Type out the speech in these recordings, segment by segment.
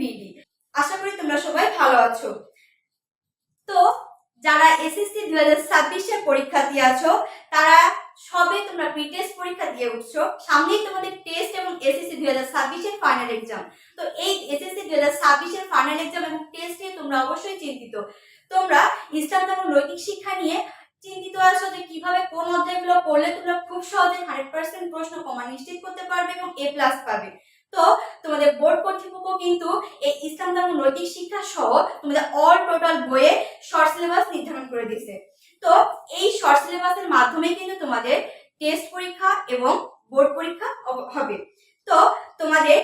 BD. আশা করি তোমরা সবাই ভালো আছো। তো যারা এসএসসি দু হাজার ছাব্বিশের পরীক্ষার্থী তারা সবে তোমরা প্রি টেস্ট পরীক্ষা দিয়ে উঠছো। সামনেই তোমাদের টেস্ট এবং এসএসসি দুই হাজার ফাইনাল এক্সাম তো এই এসএসসি দুই হাজার ছাব্বিশের ফাইনাল এক্সাম এবং টেস্ট নিয়ে তোমরা অবশ্যই চিন্তিত। তোমরা ইসলাম নৈতিক শিক্ষা নিয়ে চিন্তিত আছো যে কীভাবে কোন অধ্যায়গুলো পড়লে তোমরা খুব সহজে হান্ড্রেড পার্সেন্ট প্রশ্ন কমা নিশ্চিত করতে পারবে এবং এ প্লাস পাবে। তো তোমাদের বোর্ড কর্তৃপক্ষ কিন্তু এই ইসলাম ধর্ম নৈতিক শিক্ষা সহ তোমাদের অল টোটাল বইয়ে শর্ট সিলেবাস নির্ধারণ করে দিয়েছে। তো এই শর্ট সিলেবাসের মাধ্যমে কিন্তু তোমাদের টেস্ট পরীক্ষা এবং বোর্ড পরীক্ষা হবে তো তোমাদের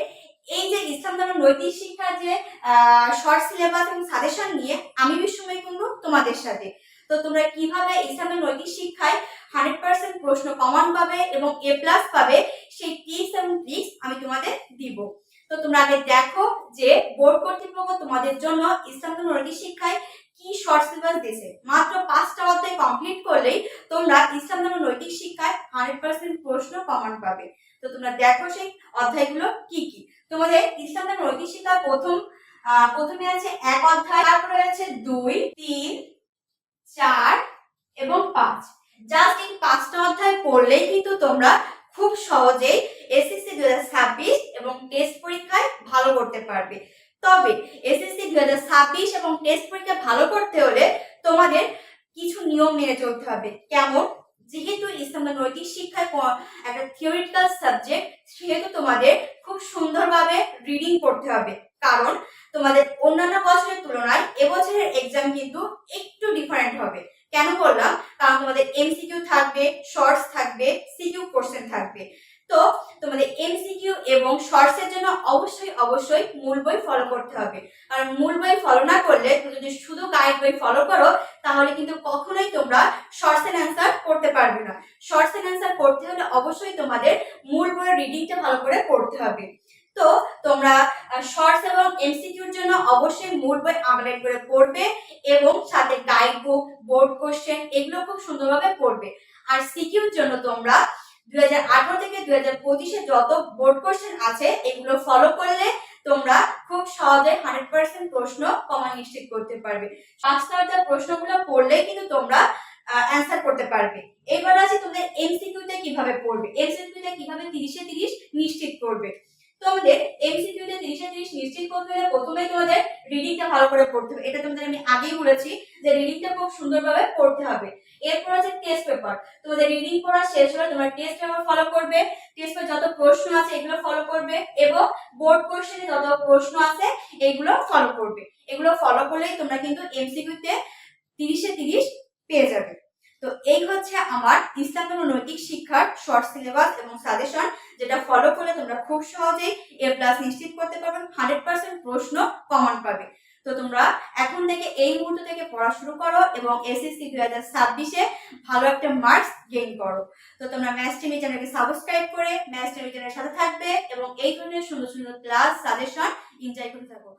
এই যে ইসলাম ধর্ম নৈতিক শিক্ষার যে শর্ট সিলেবাস এবং সাজেশন নিয়ে আমি বিশ্বময় কিন্তু তোমাদের সাথে। তো তোমরা কীভাবে ইসলামের নৈতিক শিক্ষায় হান্ড্রেড পার্সেন্ট প্রশ্ন কমন পাবে এবং এ প্লাস পাবে সেই টিপস এবং ট্রিক্স আমি তোমাদের দিব। তো তোমরা আগে দেখো যে বোর্ড কর্তৃপক্ষ তোমাদের জন্য ইসলাম ধর্ম শিক্ষায় কি শর্ট সিলেবাস দিয়েছে। মাত্র পাঁচটা অধ্যায় কমপ্লিট করলেই তোমরা ইসলাম ধর্ম নৈতিক শিক্ষায় হান্ড্রেড পার্সেন্ট প্রশ্ন কমন পাবে। তো তোমরা দেখো সেই অধ্যায়গুলো কি কি। তোমাদের ইসলাম ধর্ম নৈতিক শিক্ষার প্রথম প্রথমে আছে এক অধ্যায়, তারপরে আছে দুই, তিন, চার এবং পাঁচ। জাস্ট এই পাঁচটা অধ্যায় পড়লেই কিন্তু তোমরা খুব সহজেই এসএসসি দু ছাব্বিশ এবং টেস্ট পরীক্ষায় ভালো করতে পারবে। তবে এসএসসি দু ছাব্বিশ এবং টেস্ট পরীক্ষা ভালো করতে হলে তোমাদের কিছু নিয়ম মেনে চলতে হবে। কেমন? যেহেতু ইসলামের নৈতিক শিক্ষায় একটা থিওরিটিক্যাল সাবজেক্ট সেহেতু তোমাদের খুব সুন্দরভাবে রিডিং করতে হবে। কারণ তোমাদের অন্যান্য বছরের তুলনায় এবছরের এক্সাম কিন্তু একটু ডিফারেন্ট হবে। কেন বললাম? কারণ তোমাদের এমসিকিউ থাকবে শর্টস থাকবে সিকিউ কোশ্চেন থাকবে। তো তোমাদের এমসিকিউ এবং শর্টস এর জন্য অবশ্যই অবশ্যই মূল বই ফলো করতে হবে। কারণ মূল বই ফলো না করলে তুমি যদি শুধু গাইড বই ফলো করো, তাহলে কিন্তু কখনোই তোমরা শর্টস এর অ্যান্সার করতে পারবে না। শর্টস অ্যান্সার করতে হলে অবশ্যই তোমাদের মূল বইয়ের রিডিংটা ভালো করে পড়তে হবে। তো তোমরা শর্টস এবং এমসিকিউর জন্য অবশ্যই মূল বই আপডেট করে পড়বে এবং সাথে গাইড বুক বোর্ড কোশ্চেন এগুলো খুব সুন্দরভাবে পড়বে। আর সিকিউর জন্য তোমরা দুই হাজার আঠারো থেকে দুই হাজার পঁচিশে যত বোর্ড কোশ্চেন আছে, এগুলো ফলো করলে তোমরা খুব সহজে হান্ড্রেড পার্সেন্ট প্রশ্ন কমা নিশ্চিত করতে পারবে। পাঁচটা প্রশ্নগুলো পড়লে কিন্তু তোমরা অ্যান্সার করতে পারবে। এবার আছে তোমাদের এমসিকিউতে কীভাবে পড়বে? এমসিকিউতে কীভাবে তিরিশে তিরিশ নিশ্চিত করবে? তোমাদের এমসিকিউতে তিরিশে তিরিশ নিশ্চিত করতে হলে প্রথমেই তোমাদের রিডিংটা ভালো করে পড়তে হবে। এটা তোমাদের আমি আগেই বলেছি যে রিডিংটা খুব সুন্দরভাবে পড়তে হবে। এরপর আছে টেস্ট পেপার তোমাদের রিডিং পড়া শেষ হলে তোমরা টেস্ট পেপার ফলো করবে। টেস্ট পেপার যত প্রশ্ন আছে এগুলো ফলো করবে এবং বোর্ড কোশ্চেনে যত প্রশ্ন আছে এগুলো ফলো করবে। এগুলো ফলো করলেই তোমরা কিন্তু এমসিকিউতে তিরিশে তিরিশ পেয়ে যাবে। তো এই হচ্ছে আমার ইসলাম ধর্ম নৈতিক শিক্ষার শর্ট সিলেবাস এবং সাজেশন যেটা ফলো করলে তোমরা খুব সহজেই এ প্লাস নিশ্চিত করতে পারবে হান্ড্রেড পার্সেন্ট প্রশ্ন কমন পাবে। তো তোমরা এখন থেকে এই মুহূর্ত থেকে পড়া শুরু করো এবং এসএসসি দুই হাজার ছাব্বিশে ভালো একটা মার্কস গেইন করো। তো তোমরা ম্যাথ টিভি চ্যানেলকে সাবস্ক্রাইব করে ম্যাথ টিভি চ্যানেলের সাথে থাকবে এবং এই ধরনের সুন্দর সুন্দর ক্লাস সাজেশন এনজয় করতে থাকো।